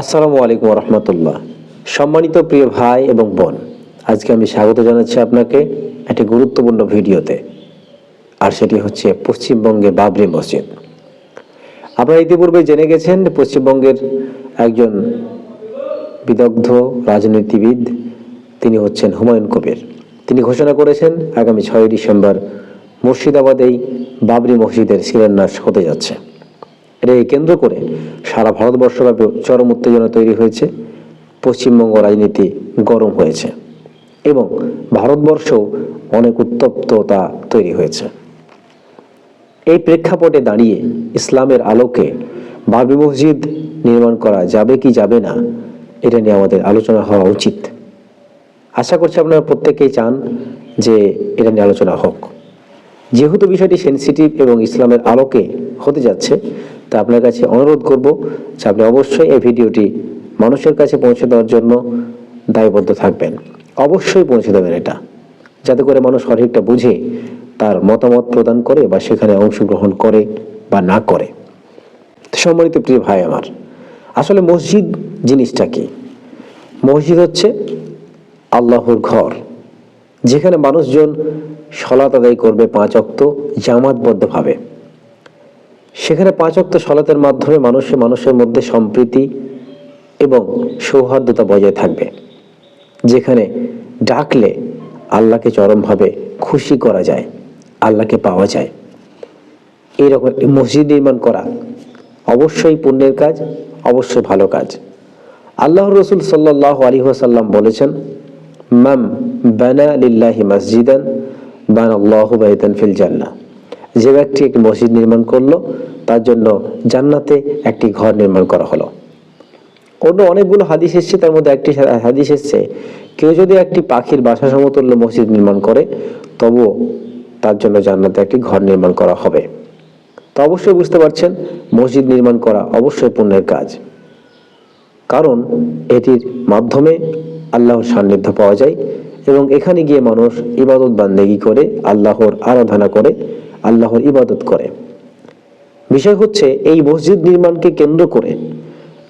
আসসালামু আলাইকুম রহমতুল্লাহ সম্মানিত প্রিয় ভাই এবং বোন, আজকে আমি স্বাগত জানাচ্ছি আপনাকে একটি গুরুত্বপূর্ণ ভিডিওতে, আর সেটি হচ্ছে পশ্চিমবঙ্গে বাবরি মসজিদ। আপনারা ইতিপূর্বে জেনে গেছেন পশ্চিমবঙ্গের একজন বিদগ্ধ রাজনীতিবিদ, তিনি হচ্ছেন হুমায়ুন কবির। তিনি ঘোষণা করেছেন, আগামী ছয় ডিসেম্বর মুর্শিদাবাদেই বাবরি মসজিদের শিলান্যাস হতে যাচ্ছে। কেন্দ্র করে সারা ভারতবর্ষব্যাপী চরম উত্তেজনা তৈরি হয়েছে। পশ্চিমবঙ্গ রাজনীতি গরম হয়েছে এবং ভারতবর্ষও অনেক উত্তপ্ততা তৈরি হয়েছে। এই প্রেক্ষাপটে দাঁড়িয়ে ইসলামের আলোকে বাবরি মসজিদ নির্মাণ করা যাবে কি যাবে না, এটা নিয়ে আমাদের আলোচনা হওয়া উচিত। আশা করছি আপনারা প্রত্যেকেই চান যে এটা নিয়ে আলোচনা হোক। যেহেতু বিষয়টি সেন্সিটিভ এবং ইসলামের আলোকে হতে যাচ্ছে তা আপনার কাছে অনুরোধ করব যে আপনি অবশ্যই এই ভিডিওটি মানুষের কাছে পৌঁছে দেওয়ার জন্য দায়বদ্ধ থাকবেন। অবশ্যই পৌঁছে দেবেন এটা। যাতে করে মানুষ সঠিকটা বুঝে তার মতামত প্রদান করে বা সেখানে অংশগ্রহণ করে বা না করে। সম্মানিত প্রিয় ভাই আমার, আসলে মসজিদ জিনিসটা কি? মসজিদ হচ্ছে আল্লাহর ঘর, যেখানে মানুষজন সলাত আদায় করবে পাঁচ অক্ত জামাতবদ্ধভাবে। সেখানে পাঁচ অক্ত সলাতের মাধ্যমে মানুষে মানুষের মধ্যে সম্প্রীতি এবং সৌহার্দ্যতা বজায় থাকবে, যেখানে ডাকলে আল্লাহকে চরমভাবে খুশি করা যায়, আল্লাহকে পাওয়া যায়। এইরকম মসজিদ নির্মাণ করা অবশ্যই পুণ্যের কাজ, অবশ্যই ভালো কাজ। আল্লাহ রসুল সাল্লাহ আলী সাল্লাম বলেছেন মাম বানা লিল্লাহি মসজিদান বান আল্লাহ বাইতান ফিল যে ব্যক্তি একটি মসজিদ নির্মাণ করল, তার জন্য জান্নাতে একটি ঘর নির্মাণ করা হলো। অন্য অনেকগুলো হাদিস এসছে, তার মধ্যে একটি হাদিস এসছে, কেউ যদি একটি পাখির বাসা সমতুল্য মসজিদ নির্মাণ করে, তবুও তার জন্য জান্নাতে একটি ঘর নির্মাণ করা হবে। তো অবশ্যই বুঝতে পারছেন, মসজিদ নির্মাণ করা অবশ্যই পুণ্যের কাজ। কারণ এটির মাধ্যমে আল্লাহর সান্নিধ্য পাওয়া যায় এবং এখানে গিয়ে মানুষ ইবাদত বান্দেগি করে, আল্লাহর আরাধনা করে আল্লাহর ইবাদত করে। বিষয় হচ্ছে, এই মসজিদ নির্মাণকে কেন্দ্র করে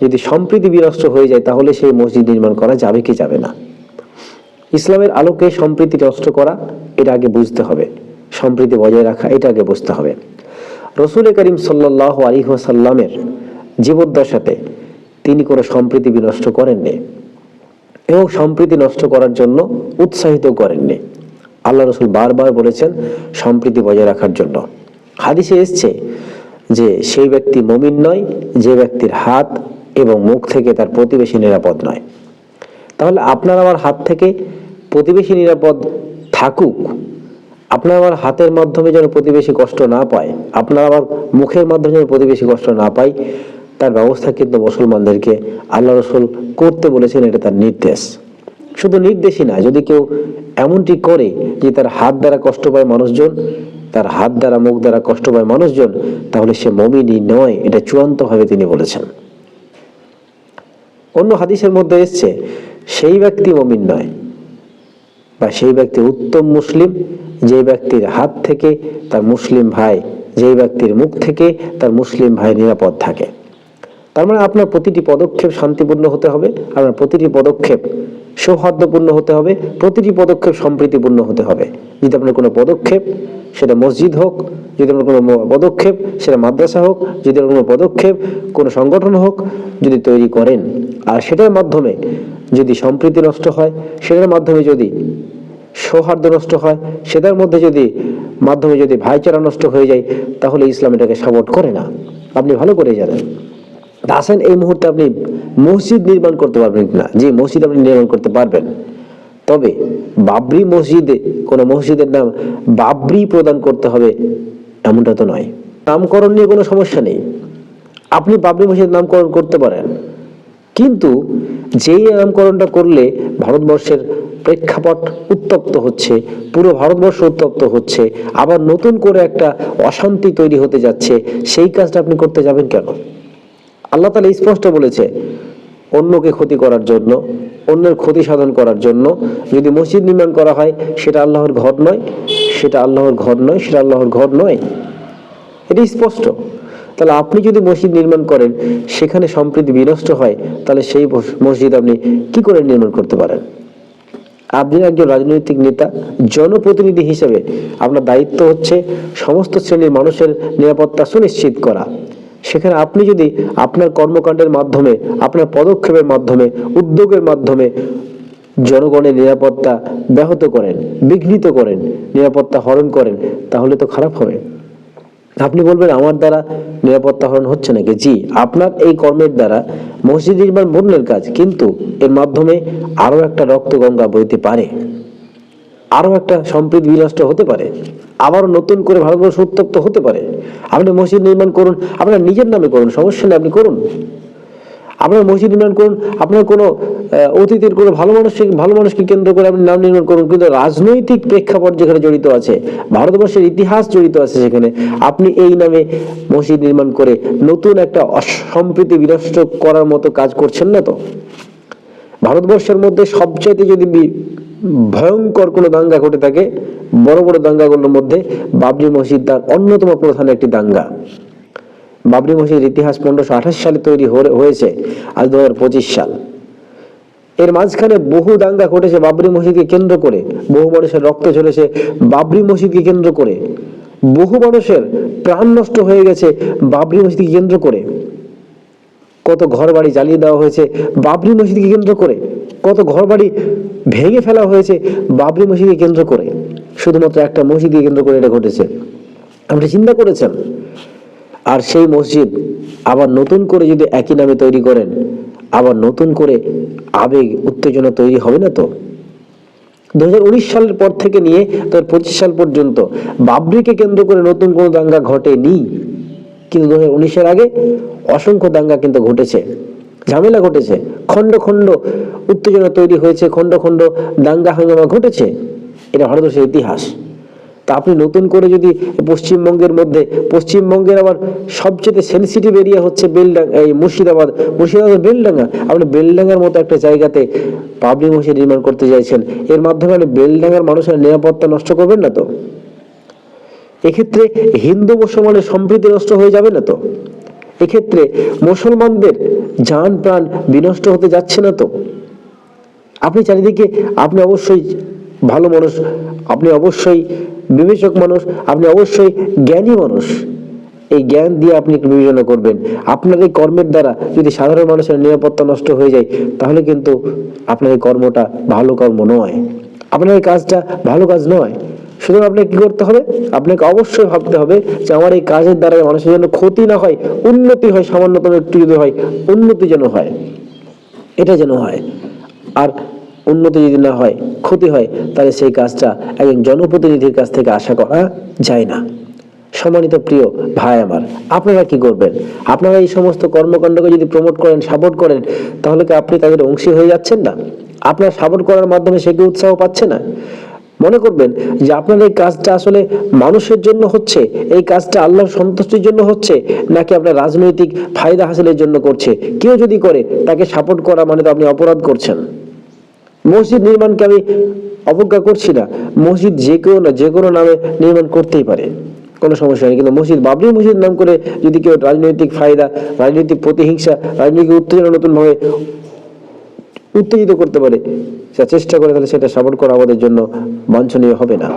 যদি সম্প্রীতি বিনষ্ট হয়ে যায়, তাহলে সেই মসজিদ নির্মাণ করা যাবে কি যাবে না? ইসলামের আলোকে সম্প্রীতি নষ্ট করা, এটা আগে বুঝতে হবে। সম্প্রীতি বজায় রাখা, এটা আগে বুঝতে হবে। রসুল করিম সাল্লাহ আলী সাল্লামের জীবদ্দশাতে তিনি কোনো সম্প্রীতি বিনষ্ট করেননি এবং সম্প্রীতি নষ্ট করার জন্য উৎসাহিত করেননি। আল্লাহ রসুল বারবার বলেছেন সম্প্রীতি বজায় রাখার জন্য। হাদিসে এসছে যে সেই ব্যক্তি মমিন নয়, যে ব্যক্তির হাত এবং মুখ থেকে তার প্রতিবেশী নিরাপদ নয়। তাহলে আপনার আমার হাত থেকে প্রতিবেশী নিরাপদ থাকুক, আপনার আমার হাতের মাধ্যমে যেন প্রতিবেশী কষ্ট না পায়, আপনার আমার মুখের মাধ্যমে যেন প্রতিবেশী কষ্ট না পায়, তার ব্যবস্থা কিন্তু মুসলমানদেরকে আল্লাহ রসুল করতে বলেছেন, এটা তার নির্দেশ। শুধু নির্দেশই না, যদি কেউ এমনটি করে যে তার হাত দ্বারা কষ্ট পায় মানুষজন, তার হাত দ্বারা মুখ দ্বারা কষ্ট পায় মানুষজন, তাহলে সে মমিনই নয়, এটা চূড়ান্তভাবে তিনি বলেছেন। অন্য হাদিসের মধ্যে এসছে, সেই ব্যক্তি মমিন নয়, বা সেই ব্যক্তি উত্তম মুসলিম, যে ব্যক্তির হাত থেকে তার মুসলিম ভাই যেই ব্যক্তির মুখ থেকে তার মুসলিম ভাই নিরাপদ থাকে। তার মানে আপনার প্রতিটি পদক্ষেপ শান্তিপূর্ণ হতে হবে আপনার প্রতিটি পদক্ষেপ সৌহার্দ্যপূর্ণ হতে হবে, প্রতিটি পদক্ষেপ সম্প্রীতিপূর্ণ হতে হবে। যদি আপনার কোনো পদক্ষেপ, সেটা মসজিদ হোক, যদি আপনার কোনো পদক্ষেপ, সেটা মাদ্রাসা হোক, যদি আপনার কোনো পদক্ষেপ, কোনো সংগঠন হোক, যদি তৈরি করেন, আর সেটার মাধ্যমে যদি সম্প্রীতি নষ্ট হয়, সেটার মাধ্যমে যদি সৌহার্দ্য নষ্ট হয়, সেটার মধ্যে যদি মাধ্যমে যদি ভাইচারা নষ্ট হয়ে যায়, তাহলে ইসলাম এটাকে সাপোর্ট করে না। আপনি ভালো করে জানেন। আসেন এই মুহূর্তে আপনি মসজিদ নির্মাণ করতে পারবেন না যে মসজিদ আপনি নির্মাণ করতে পারবেন। তবে বাবরি মসজিদে, কোনো মসজিদের নাম বাবরি প্রদান করতে হবে এমনটা তো নয়। নামকরণ নিয়ে কোনো সমস্যা নেই। আপনি বাবরি মসজিদ নামকরণ করতে পারেন। কিন্তু যেই নামকরণটা করলে ভারতবর্ষের প্রেক্ষাপট উত্তপ্ত হচ্ছে, পুরো ভারতবর্ষ উত্তপ্ত হচ্ছে, আবার নতুন করে একটা অশান্তি তৈরি হতে যাচ্ছে, সেই কাজটা আপনি করতে যাবেন কেন? আল্লাহ তালা স্পষ্ট বলেছে, অন্যকে ক্ষতি করার জন্য, অন্যের ক্ষতি সাধন করার জন্য যদি মসজিদ নির্মাণ করা হয়, সেটা আল্লাহর ঘর নয়, সেটা আল্লাহর ঘর নয়, সেটা আল্লাহর ঘর নয়। এটি স্পষ্ট। তাহলে আপনি যদি মসজিদ নির্মাণ করেন, সেখানে সম্প্রীতি বিনষ্ট হয়, তাহলে সেই মসজিদ আপনি কি করে নির্মাণ করতে পারেন? আপনি একজন রাজনৈতিক নেতা, জনপ্রতিনিধি হিসেবে আপনার দায়িত্ব হচ্ছে সমস্ত শ্রেণির মানুষের নিরাপত্তা সুনিশ্চিত করা। সেখানে আপনি যদি আপনার কর্মকাণ্ডের মাধ্যমে, আপনার পদক্ষেপের মাধ্যমে, উদ্যোগের মাধ্যমে জনগণের নিরাপত্তা ব্যাহত করেন, বিঘ্নিত করেন, নিরাপত্তা হরণ করেন, তাহলে তো খারাপ হবে। আপনি বলবেন, আমার দ্বারা নিরাপত্তা হরণ হচ্ছে নাকি? জি, আপনার এই কর্মের দ্বারা মসজিদ নির্মাণ বন্যের কাজ, কিন্তু এর মাধ্যমে আরও একটা রক্ত গঙ্গা বইতে পারে। আরও একটা সম্প্রীতি বিনষ্ট হতে পারে। আবারও নতুন করে ভারতবর্ষ উত্তপ্ত হতে পারে। আপনি মসজিদ নির্মাণ করুন, আপনার নিজের নামে করুন, সমস্যা নেই, আপনি করুন। আপনার মসজিদ নির্মাণ করুন, আপনার কোনো অতীতের কোনো ভালো মানুষকে ভালো মানুষকে কেন্দ্র করে আপনি নাম নির্মাণ করুন, কিন্তু রাজনৈতিক প্রেক্ষাপট যেখানে জড়িত আছে, ভারতবর্ষের ইতিহাস জড়িত আছে সেখানে, আপনি এই নামে মসজিদ নির্মাণ করে নতুন একটা অসম্প্রীতি বিনষ্ট করার মতো কাজ করছেন না তো? ভারতবর্ষের মধ্যে সবচাইতে যদি ভয়ঙ্কর কোনো দাঙ্গা ঘটে থাকে, বড় বড় দাঙ্গাগুলোর মধ্যে বাবরি মসজিদ তার অন্যতম প্রধান একটি দাঙ্গা। বাবরি মসজিদের ইতিহাস পনেরোশো আঠাশ সালে তৈরি হয়েছে, আজ দু সাল। এর মাঝখানে বহু দাঙ্গা ঘটেছে বাবরি মসজিদকে কেন্দ্র করে, বহু মানুষের রক্ত ঝরেছে বাবরি মসজিদকে কেন্দ্র করে। বহু মানুষের প্রাণ নষ্ট হয়ে গেছে বাবরি মসজিদকে কেন্দ্র করে। কত ঘর বাড়ি জ্বালিয়ে দেওয়া হয়েছে বাবরি মসজিদকে কেন্দ্র করে। কত ঘর বাড়ি ভেঙে ফেলা হয়েছে বাবরি মসজিদকে কেন্দ্র করে। শুধুমাত্র একটা মসজিদকে কেন্দ্র করে এটা ঘটেছে। আপনি চিন্তা করেছেন? আর সেই মসজিদ আবার নতুন করে যদি একই নামে তৈরি করেন, আবার নতুন করে আবেগ, উত্তেজনা তৈরি হবে না তো? দু হাজার উনিশ সালের পর থেকে নিয়ে দু সাল পর্যন্ত বাবরিকে কেন্দ্র করে নতুন কোনো দাঙ্গা ঘটেনি। কিন্তু দু হাজার উনিশের আগে অসংখ্য দাঙ্গা কিন্তু ঘটেছে। ঝামেলা ঘটেছে, খণ্ড খণ্ড উত্তেজনা তৈরি হয়েছে, খণ্ড খণ্ড দাঙ্গা হাঙ্গামা ঘটেছে, এটা ভারতবর্ষের ইতিহাস। তা আপনি নতুন করে যদি পশ্চিমবঙ্গের মধ্যে, পশ্চিমবঙ্গের আবার সবচেয়ে সেন্সিটিভ এরিয়া হচ্ছে বেলডাঙ্গা, এই মুর্শিদাবাদ মুর্শিদাবাদ বেলডাঙ্গা। আপনি বেলডাঙ্গার মতো একটা জায়গাতে পাবলিক মসজিদ নির্মাণ করতে চাইছেন, এর মাধ্যমে আপনি বেলডাঙ্গার মানুষের নিরাপত্তা নষ্ট করবেন না তো? এক্ষেত্রে হিন্দু মুসলমানের সম্প্রীতি নষ্ট হয়ে যাবে না তো? এক্ষেত্রে মুসলমানদের যান প্রাণ বিনষ্ট হতে যাচ্ছে না তো। আপনি চারিদিকে, আপনি অবশ্যই ভালো মানুষ, আপনি অবশ্যই বিবেচক মানুষ, আপনি অবশ্যই জ্ঞানী মানুষ। এই জ্ঞান দিয়ে আপনি বিবেচনা করবেন। আপনার এই কর্মের দ্বারা যদি সাধারণ মানুষের নিরাপত্তা নষ্ট হয়ে যায়, তাহলে কিন্তু আপনার এই কর্মটা ভালো কর্ম নয়। আপনার এই কাজটা ভালো কাজ নয়। সুতরাং আপনাকে কি করতে হবে? আপনাকে অবশ্যই ভাবতে হবে যে আমার এই কাজের দ্বারা মানুষের জন্য ক্ষতি না হয়, উন্নতি হয়, সামান্যতম একটু যদি হয়, উন্নতি যেন হয়। এটা যেন হয়। আর উন্নতি যদি না হয়, ক্ষতি হয়, তাহলে সেই কাজটা একজন জনপ্রতিনিধির কাছ থেকে আশা করা যায় না। সম্মানিত প্রিয় ভাই আমার, আপনারা কি করবেন? আপনারা এই সমস্ত কর্মকাণ্ডকে যদি প্রমোট করেন সাপোর্ট করেন, তাহলে কি আপনি তাদের অংশী হয়ে যাচ্ছেন না? আপনার সাপোর্ট করার মাধ্যমে সে কি উৎসাহ পাচ্ছে না? মনে করবেন যে আপনার এই কাজটা আসলে মানুষের জন্য হচ্ছে, এই কাজটা আল্লাহর সন্তুষ্টির জন্য হচ্ছে, নাকি আপনার রাজনৈতিক ফায়দা হাসিলের জন্য করছে? কেউ যদি করে, তাকে সাপোর্ট করা মানে তো আপনি অপরাধ করছেন। মসজিদ নির্মাণকে আমি অবজ্ঞা করছি না। মসজিদ যে কেউ না, যে কোনো নামে নির্মাণ করতেই পারে। কোনো সমস্যা নেই। কিন্তু মসজিদ, বাবরি মসজিদ নাম করে যদি কেউ রাজনৈতিক ফায়দা, রাজনৈতিক প্রতিহিংসা, রাজনৈতিক উত্তেজনা নতুনভাবে উত্তেজিত করতে পারে। চেষ্টা করে তাহলে সেটা সাপোর্ট করা আমাদের জন্য বাঞ্ছনীয় হবে না।